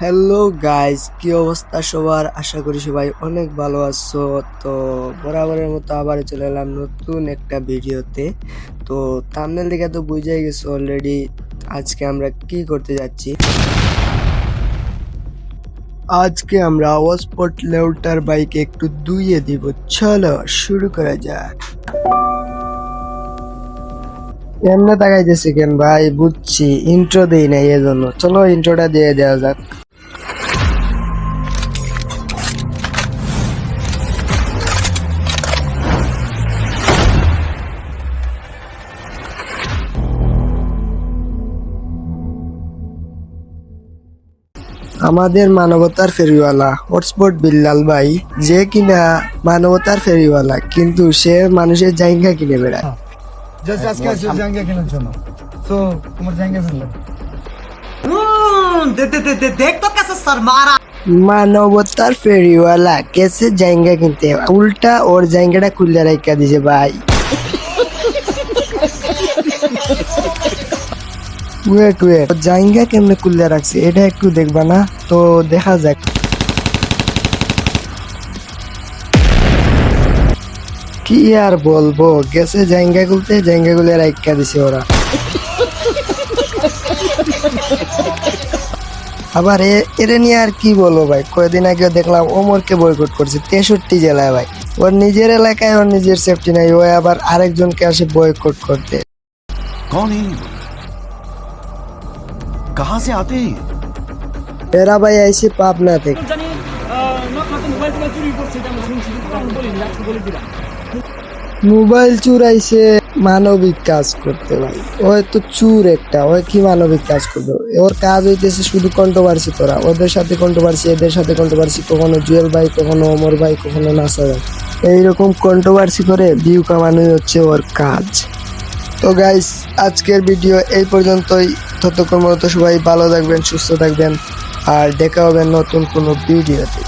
Hello guys কি অবস্থা সবার? আশা করি সবাই অনেক ভালো আছো। তো বরাবরের মতো আবার চলে এলাম নতুন একটা ভিডিওতে। তো থাম্বনেল দেখে তো বুঝাই গেছো অলরেডি আজকে আমরা কি করতে যাচ্ছি। আজকে আমরা ওয়াসপট লেউটার বাইকে একটু দুইয়ে দিব। চলো, শুরু করা যাক। এমনি তাকাইতেছি কেন ভাই? বুঝছি ইন্ট্রো দেই না এই জন্য চলো ইন্ট্রোটা দিয়ে দেওয়া যাক। আমাদের মানবতার ফেরিওয়ালা হটস্পট বিল্লাল ভাই যে কিনা মানবতার ফেরিওয়ালা কিন্তু সে মানুষের জাইঙ্গা কিনে বেড়ায়। মানবতার ফেরিওয়ালা কেসে জাইঙ্গা কিনতে উল্টা ওর জাইঙ্গাটা খুলে রাখা দিছে ভাই। ওয়েট ওয়েট জাইঙ্গা কেমনে খুললে রাখছি? এটা একটু দেখবা না? তো দেখা যাক। কি আর বলব? গেছে জাইঙ্গা খুলতে জাইঙ্গা গুলে রাইকা দিছে ওরা। আবার এরে নিয়ে আর কি বলব ভাই? কয়েকদিন আগে দেখলাম ওমরকে বয়কট করছে। তেষট্টি জেলায় ভাই। ওর নিজের এলাকায় ওর নিজের সেফটি নাই। ও আবার আরেকজনকে আসে বয়কট করতে। कहां से आते हैं ये? এরা ভাই আইসে পাবনা থেকে মোবাইল চুরাইছে মানবিক কাজ করতে ভাই ওই তো চুর একটা ওই কি মানবিক কাজ করবে ওর কাজ হইতেছে শুধু কন্ট্রোভার্সি করা ওদের সাথে কন্ট্রোভার্সি এদের সাথে কন্ট্রোভার্সি কখনো জুয়েল ভাই কখনো অমর ভাই কখনো নাসা ভাই এইরকম কন্ট্রোভার্সি করে ভিউ কামানোই হচ্ছে ওর কাজ তো গাইস আজকের ভিডিও এই পর্যন্তই ততক্ষণ মতো সবাই ভালো থাকবেন সুস্থ থাকবেন আর দেখা হবে নতুন কোনো ভিডিওতে।